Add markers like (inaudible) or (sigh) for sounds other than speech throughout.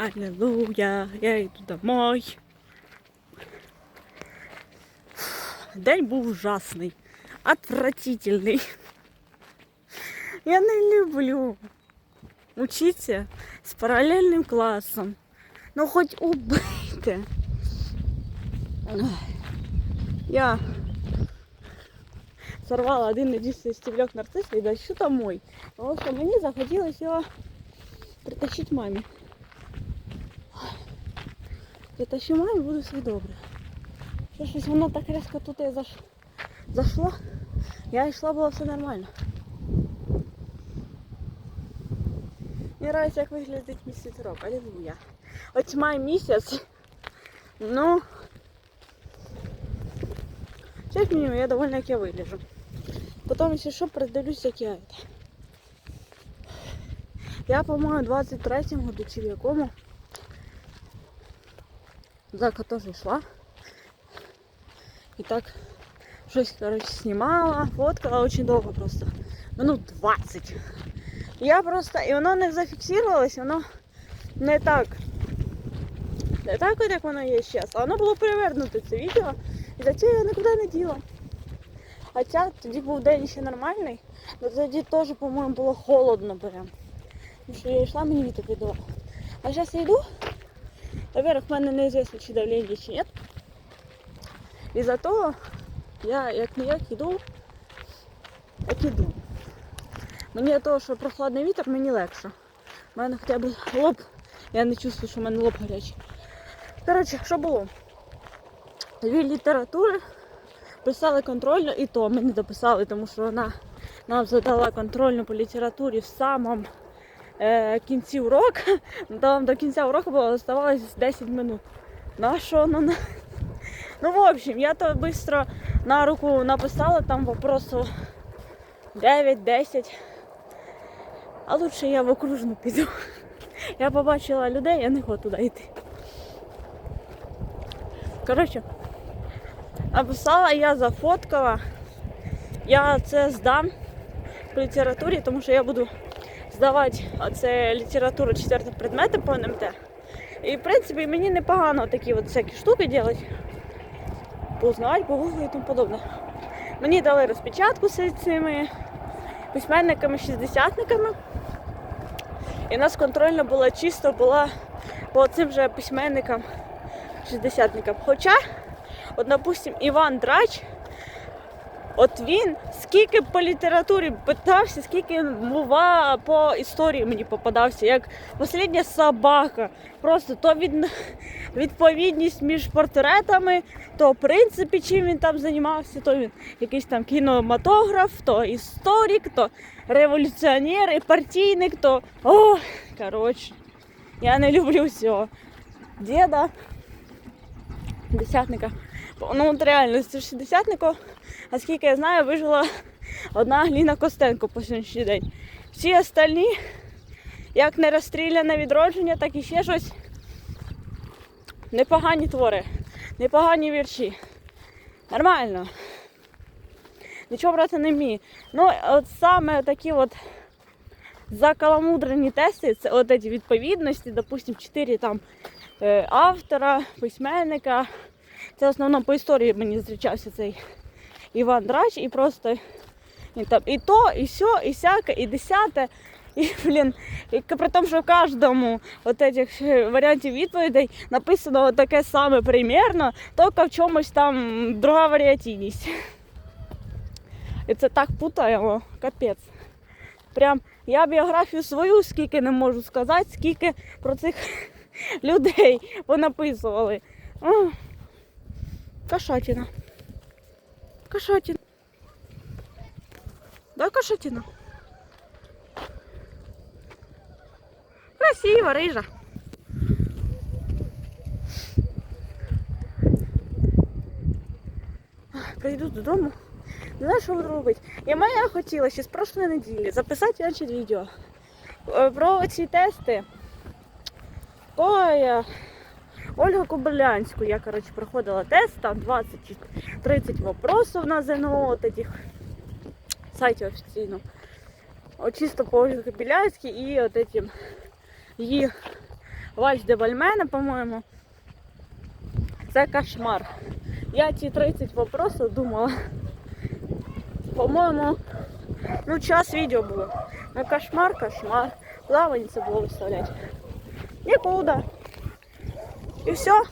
Аллилуйя, я йду домой. День був ужасний, отвратительний. Я не люблю учитися з паралельним класом. Ну хоч убийте. Я сорвала один единственный стеблек нарцисса и дощу домой. Потому что мне захотелось его притащить маме. Притащу мамі, буде все добре. Що щось воно так різко тут і заш... зашло. Я йшла, було все нормально. Мені нравится, як виглядить місяць рок. Аллилуйя. Ось май місяць. Ну, Сейчас минимум я довольна, як я вигляжу. Потім, якщо що, передивлюсь, як я. Я, по-моєму, 23 году чи в якому. Зака теж йшла. І так щось, короче, знімала, фоткала очень довго просто. Минут 20. Я просто, і воно не зафіксувалось, воно не так. Не так, от, як воно є зараз. А воно було перевернуте це відео. І за я нікуди не діла. Хоча тоді був день ще нормальний, але тоді теж, по-моєму, було холодно прям. Тому що я йшла, мені вітер віддавав. А зараз я йду. Во-первых, в мене неізвісно, чи давлення, чи ні. І за того я як не як йду, як іду. Мені від того, що прохладний вітер, мені легше. У мене хоча б лоб, я не чувствую, що в мене лоб гарячий. Коротше, що було? Дві літератури писали контрольну, і то ми не дописали, тому що вона нам задала контрольну по літературі в самому кінці уроку. Там до кінця уроку було оставалось 10 минут. На що ну, на... ну, в общем, я то швидко на руку написала там вопросу 9-10. А лучше я в окружну піду. Я побачила людей, я не хочу туди йти. Коротше, написала, я зафоткала. Я це здам по літературі, тому що я буду здавати оце літературу четвертих предметів по НМТ. І в принципі мені непогано такі от всякі штуки робити. Познавати, погуглити і тому подобне. Мені дали розпечатку з цими письменниками, шістдесятниками. І у нас контрольна була чисто була по цим же письменникам, шістдесятникам. Хоча, от, допустим, Іван Драч, от він скільки по літературі питався, скільки мова по історії мені попадався, як послідня собака. Просто то від, відповідність між портретами, то в принципі чим він там займався, то він якийсь там кінематограф, то історик, то революціонер і партійник, то о, коротше, я не люблю всього. Діда, десятника. Ну от реально, з шістдесятнику, а скільки я знаю, вижила одна Гліна Костенко по сьогоднішній день. Всі остальні, як не розстріляне відродження, так і ще щось. Непогані твори, непогані вірші. Нормально. Нічого брати не вмію. Ну, от саме такі от закаламудрені тести, це от ці відповідності, допустим, 4 там е, автора, письменника. Це в основному по історії мені зустрічався цей Іван Драч, і просто і, там, і то, і сьо, і сяке, і десяте. І, блін, і при тому, що в кожному от варіантів відповідей написано таке саме примірно, тільки в чомусь там друга варіативність. І це так путаємо, капець. Прям я біографію свою скільки не можу сказати, скільки про цих (laughs) людей понаписували. О, кошатина. Да, кошатина? Красиво, рижа. Прийду додому. Не знаю, що робити. І мене хотіла ще з прошлої неділі записати значить, відео е, про ці тести. Ой, е, Ольгу Кобилянську. Я, коротше, проходила тест, там 20 чи 30 вопросів на ЗНО, от этих сайтів офіційно. От чисто по Ольгі Кобилянській і от этим її Вальс де Бальмена, по-моєму. Це кошмар. Я ті 30 вопросів думала. По-моєму, ну час відео було. Ну кошмар, кошмар. Це було виставляти? Нікуди. І все.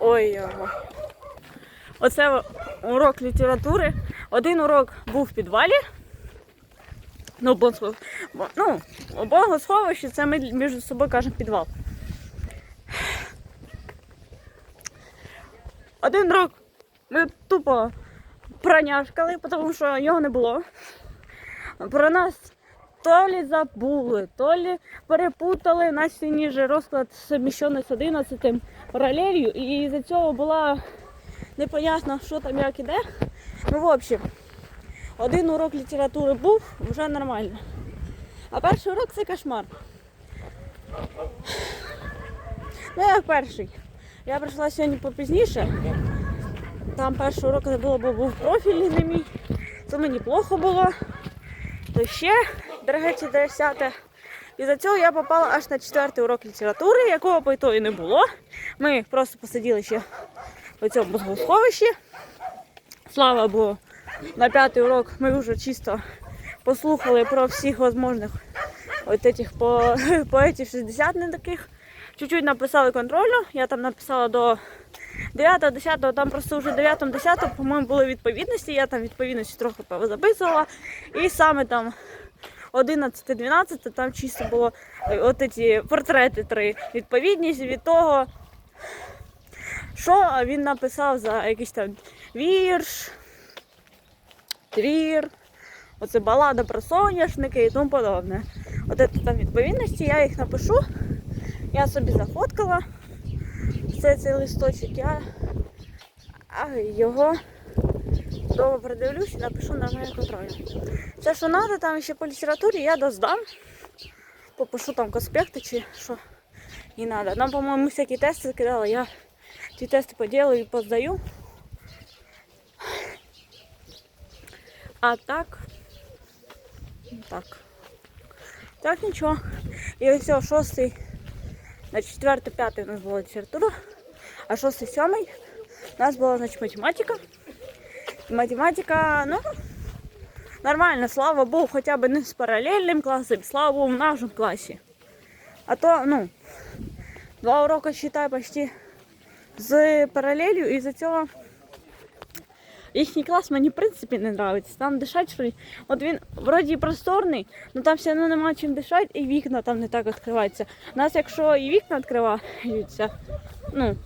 Ой, його. Оце урок літератури. Один урок був в підвалі. Ну, бо, ну, богосховище, це ми між собою кажемо підвал. Один урок ми тупо проняшкали, тому що його не було. Про нас то лі забули, то лі перепутали на стіні же розклад суміщений з 11 паралелью, і із-за цього була непонятно, що там як іде. Ну, в общем, один урок літератури був, вже нормально. А перший урок це кошмар. Ну, як перший. Я прийшла сьогодні попізніше. Там перший урок було, бо був профільний не мій. Це мені плохо було. То ще дороге чи десяте. І за цього я попала аж на четвертий урок літератури, якого по ітогі не було. Ми просто посиділи ще в цьому богосховищі. Слава Богу, на п'ятий урок ми вже чисто послухали про всіх можливих от этих по, (laughs) поетів 60 не таких. Чуть-чуть написали контрольну. Я там написала до 9-10, там просто вже 9-10, по-моєму, були відповідності. Я там відповідності трохи записувала. І саме там 11-12, там чисто було е, от ці портрети три. Відповідність від того, що він написав за якийсь там вірш, твір, оце балада про соняшники і тому подобне. От це там відповідності, я їх напишу. Я собі зафоткала все цей листочок, я його довго придивлюсь і напишу на мене контроль. Все, що треба, там ще по літературі, я доздам. Попишу там конспекти чи що не треба. Нам, по-моєму, всякі тести кидали, я ті тести поділаю і поздаю. А так. Так. Так нічого. І ось шостий, на четвертий, п'ятий у нас була література, а шостий, сьомий у нас була, значить, математика. Математика, ну, нормально, слава Богу, хоча б не з паралельним класом, слава Богу, в нашому класі. А то, ну, два уроки, считай, почти з паралелью, і за цього їхній клас мені в принципі не подобається. Там дишать, що. От він вроді просторний, але там все одно немає чим дишати, і вікна там не так відкриваються. У нас, якщо і вікна відкриваються, ну,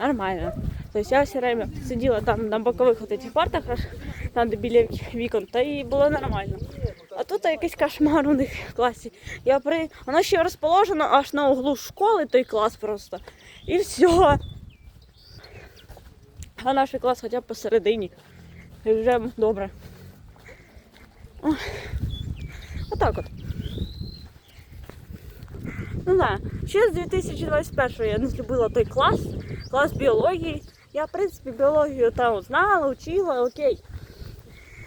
нормально. Тобто я все время сиділа там на бокових от этих партах, де біля вікон, та і було нормально. А тут якийсь кошмар у них в класі. Я при... Воно ще розположено аж на углу школи, той клас просто. І все. А наш клас хоча б посередині. І вже добре. Ой. Отак от. Не знаю, ще з 2021 я не злюбила той клас, клас біології. Я, в принципі, біологію там знала, учила, окей.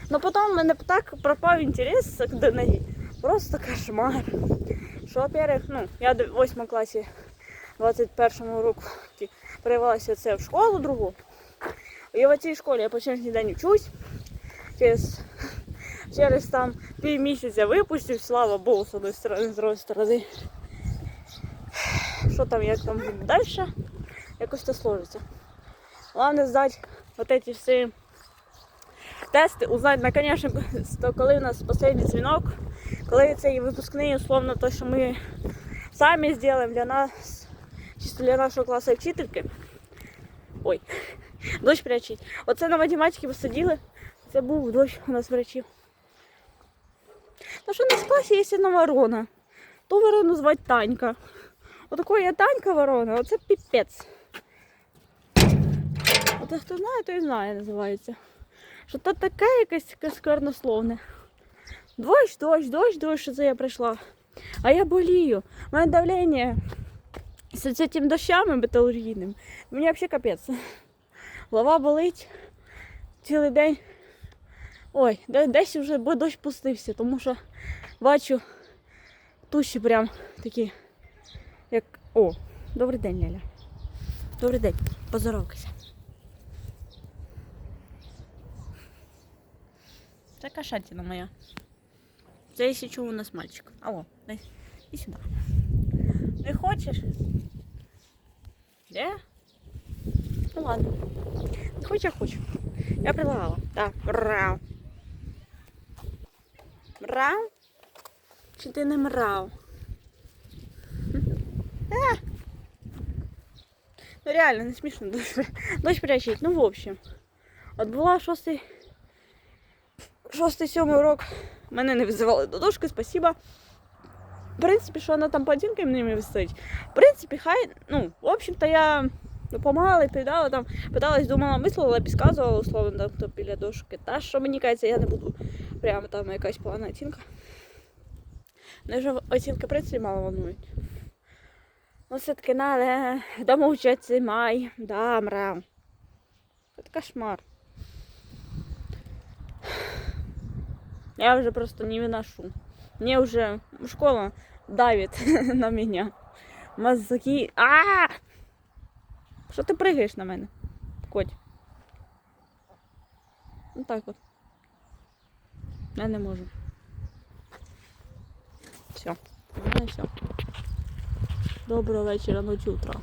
Но потім в мене так пропав інтерес до неї. Просто кошмар. Що, во-первых, ну, я в 8 класі 21 року перевелася це в школу другу. І в цій школі я по сьогоднішній день вчусь. Через, через там півмісяця випустив, слава Богу, з одної сторони, з другої сторони. Що там, як там далі, якось це сложиться. Головне здати вот эти всі тести, узнати, наконец, то коли у нас останній дзвінок, коли цей випускний, условно, то, що ми самі зробимо для нас, чисто для нашого класу вчительки. Ой, (laughs) дощ прячить. Оце на математиці посадили. Це був дощ у нас врачів. Та що у нас в класі є одна ворона. Ту ворону звати Танька. Отакої є Танька ворона, оце піпець. От хто знає, той знає, називається. Що то таке якесь сквернословне. Дощ, дощ, дощ, дощ, що це я прийшла. А я болію. У мене давлення з цим дощами металургійним. Мені взагалі капець. Голова болить цілий день. Ой, десь вже дощ пустився, тому що бачу Туші прям такі, як. О, добрий день, Ляля. Добрий день. Поздоровкайся. Це кошатина моя. Це якщо чого у нас мальчик. Алло, дай. І сюди. Не хочеш? Де? Ну ладно. Не хочу, я хочу. Я предлагала. Так. Мрау. Мрау? Чи ти не мрав? Е! Ну реально, не смішно дощ прячить. Ну, в общем. От була шостий. Шостий, сьомий урок. Мене не визивали до дошки, спасибо. В принципі, що вона там по оцінкам ними висить. В принципі, хай, ну, в общем-то, я допомагала, відповідала, там, питалась, думала, мислила, підказувала, условно, там, хто біля дошки. Та що мені кажеться, я не буду прямо там якась погана оцінка. Мене вже оцінки, в принципі, мало волнують. Ну, все-таки надо домовчатися май. Да, мрав. Це кошмар. Я уже просто не выношу. Мне уже школа давит (laughs) на меня. Мозги. А! Що ти пригаєш на мене? Коть. Ну так от. Я не можу. Все. Все. Доброго вечора, ночі, утра.